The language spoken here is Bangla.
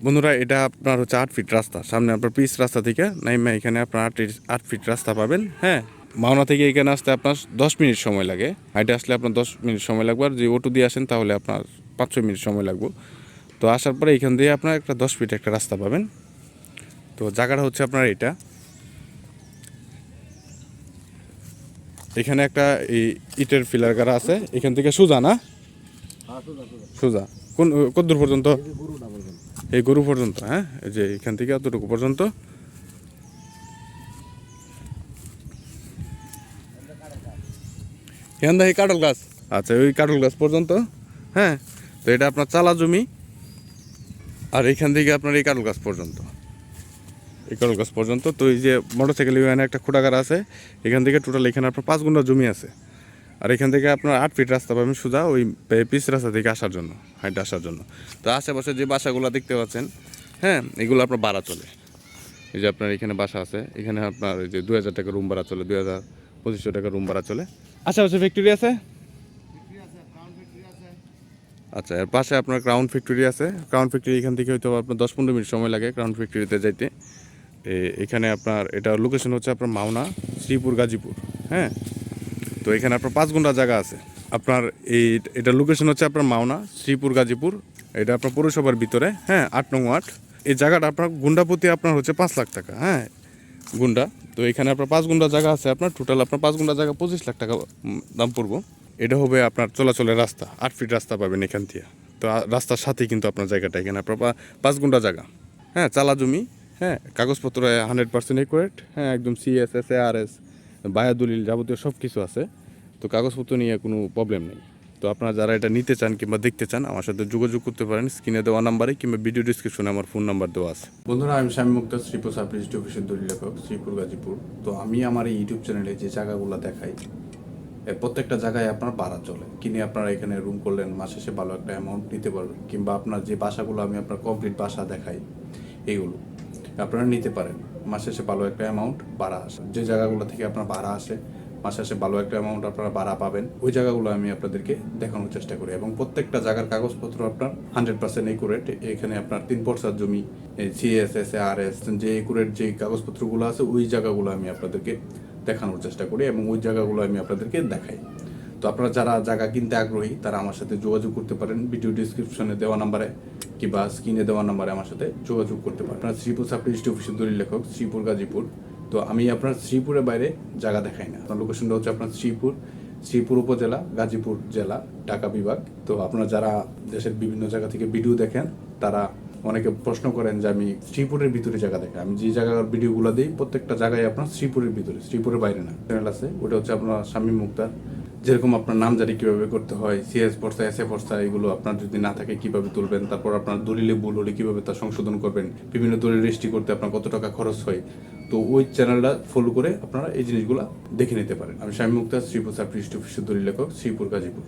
বন্ধুরা এটা আপনার হচ্ছে আট ফিট রাস্তা। সামনে আপনার পিচ রাস্তা থেকে নাইমা এখানে আপনার আট আট ফিট রাস্তা পাবেন হ্যাঁ? মাওনা থেকে এখানে আসতে আপনার দশ মিনিট সময় লাগে। হাইটে আসলে আপনার দশ মিনিট সময় লাগবে আর যদি অটো দিয়ে আসেন তাহলে আপনার পাঁচ ছয় মিনিট সময় লাগবে। তো আসার পরে এখান দিয়ে আপনার একটা দশ ফিট একটা রাস্তা পাবেন। তো জায়গাটা হচ্ছে আপনার এটা। এখানে একটা এই ইটের ফিলার গাড়া আছে। এখান থেকে সোজা না? সোজা কোন কত দূর পর্যন্ত এই গরু পর্যন্ত হ্যাঁ? এই যে এখান থেকে এতটুকু পর্যন্ত। এখান থেকে কাটল গাছ। আচ্ছা ওই কাটল গাছ পর্যন্ত হ্যাঁ? তো এটা আপনার চালা জমি, আর এখান থেকে আপনার এই কাটল গাছ পর্যন্ত। এই কাটল গাছ পর্যন্ত, তো এই যে মোটরসাইকেল একটা খোটাগার আছে। এখান থেকে টোটাল এখানে আপনার পাঁচ গুণা জমি আছে। আর এখান থেকে আপনার আট ফিট রাস্তা পাবেন সোজা ওই পিস রাস্তা থেকে আসার জন্য হাইটে আসার জন্য। তো আশেপাশে যে বাসাগুলো দেখতে পাচ্ছেন হ্যাঁ এগুলো আপনার ভাড়া চলে। এই যে আপনার এখানে বাসা আছে এখানে আপনার ওই যে দু হাজার টাকা রুম ভাড়া চলে দুই হাজার পঁচিশশো টাকা রুম ভাড়া চলে। আশেপাশে ফ্যাক্টরি আছে? আচ্ছা এর পাশে আপনার ক্রাউন ফ্যাক্টরি আছে। ক্রাউন ফ্যাক্টরি এখান থেকে হয়তো আপনার দশ পনেরো মিনিট সময় লাগে ক্রাউন ফ্যাক্টরিতে যাইতে। এখানে আপনার এটা লোকেশন হচ্ছে আপনার মাওনা শ্রীপুর গাজীপুর হ্যাঁ। তো এখানে আপনার পাঁচ ঘণ্টা জায়গা আছে। আপনার এই এটা লোকেশন হচ্ছে আপনার মাওনা, শ্রীপুর, গাজীপুর। এটা আপনার পৌরসভার ভিতরে হ্যাঁ আট নং ওয়ার্ড। এই জায়গাটা আপনার গুন্ডাপতি আপনার হচ্ছে পাঁচ লাখ টাকা হ্যাঁ গুন্ডা তো এখানে আপনার পাঁচ গুন্ডা জায়গা আছে আপনার। টোটাল আপনার পাঁচ গুন্ডা জায়গা পঁচিশ লাখ টাকা দাম পড়ব। এটা হবে আপনার চলাচলের রাস্তা, আট ফিট রাস্তা পাবেন এখান থেকে তো রাস্তার সাথেই কিন্তু আপনার জায়গাটা এখানে। আপনার পাঁচ গুন্ডা জায়গা হ্যাঁ চালা জমি হ্যাঁ কাগজপত্র হান্ড্রেড পার্সেন্ট একুরেট হ্যাঁ একদম সিএস এস আর এস বায়া দলিল যাবতীয় সব কিছু আছে, তো কাগজপত্র নিয়ে কোনো প্রবলেম নেই। তো আপনারা যারা এটা নিতে চান কিংবা দেখতে চান, আমার সাথে যোগাযোগ করতে পারেন, স্ক্রিনে দেওয়া নাম্বারে কিংবা ভিডিও ডিসক্রিপশনে আমার ফোন নাম্বার দেওয়া আছে। বন্ধুরা, আমি স্বামী মুক্ত শ্রীপুর সাবডিস্ট্রি অফিসের দলিল লেখক, শ্রীপুর, গাজীপুর। তো আমি আমার এই ইউটিউব চ্যানেলে যে জায়গাগুলো দেখাই প্রত্যেকটা জায়গায় আপনার ভাড়া চলে। কিনে আপনারা এখানে রুম করলেন, মাসে শেষে ভালো একটা অ্যামাউন্ট নিতে পারবেন, কিংবা আপনার যে বাসাগুলো আমি আপনার কমপ্লিট বাসা দেখাই, এইগুলো। আপনারা নিতে পারেন। মাস শেষে ভালো একটা অ্যামাউন্ট ভাড়া আসে। যে জায়গাগুলো থেকে আপনার ভাড়া আসে, মাস শেষে ভালো একটা অ্যামাউন্ট আপনারা ভাড়া পাবেন, ওই জায়গাগুলো আমি আপনাদেরকে দেখানোর চেষ্টা করি। এবং প্রত্যেকটা জায়গার কাগজপত্র আপনার হান্ড্রেড পার্সেন্ট একুরেট এখানে আপনার তিন পর্সার জমি সিএসএস আর এস যে একুরেট যে কাগজপত্রগুলো আছে, ওই জায়গাগুলো আমি আপনাদেরকে দেখানোর চেষ্টা করি এবং ওই জায়গাগুলো আমি আপনাদেরকে দেখাই। তো আপনারা যারা জায়গা কিনতে আগ্রহী, তারা আমার সাথে যোগাযোগ করতে পারেন। ভিডিও ডিসক্রিপশনে দেওয়া নাম্বারে কিংবা স্ক্রিনে দেওয়া নাম্বারে আমার সাথে যোগাযোগ করতে পারেন। আপনার শ্রীপুর রেজিস্ট্রি অফিসের দলিল লেখক, শ্রীপুর গাজীপুর। তো আমি আপনার শ্রীপুরের বাইরে জায়গা দেখাই না। আপনার লোকেশনটা হচ্ছে আপনার শ্রীপুর শ্রীপুর উপজেলা, গাজীপুর জেলা, ঢাকা বিভাগ। তো আপনারা যারা দেশের বিভিন্ন জায়গা থেকে ভিডিও দেখেন, তারা অনেকে প্রশ্ন করেন যে আমি শ্রীপুরের ভিতরে জায়গা দেখে আমি যে জায়গার ভিডিওগুলো দিই, প্রত্যেকটা জায়গায় আপনার শ্রীপুরের ভিতরে, শ্রীপুরের বাইরে না। চ্যানেল আছে, ওটা হচ্ছে আপনার স্বামী মুক্তার। যেরকম আপনার নাম জারি কীভাবে করতে হয় সিএস পর্সা এস এ পর্সা এগুলো আপনার যদি না থাকে কীভাবে তুলবেন? তারপর আপনার দলিলে ভুল হলে কীভাবে তা সংশোধন করবেন? বিভিন্ন দলিল রেজিস্ট্রি করতে আপনার কত টাকা খরচ হয়? তো ওই চ্যানেলটা ফলো করে আপনারা এই জিনিসগুলো দেখে নিতে পারেন। আমি স্বামী মুক্তা শ্রীপুর সার পৃষ্ঠপৃষ্ঠ দলিল লেখক, শ্রীপুর গাজীপুর।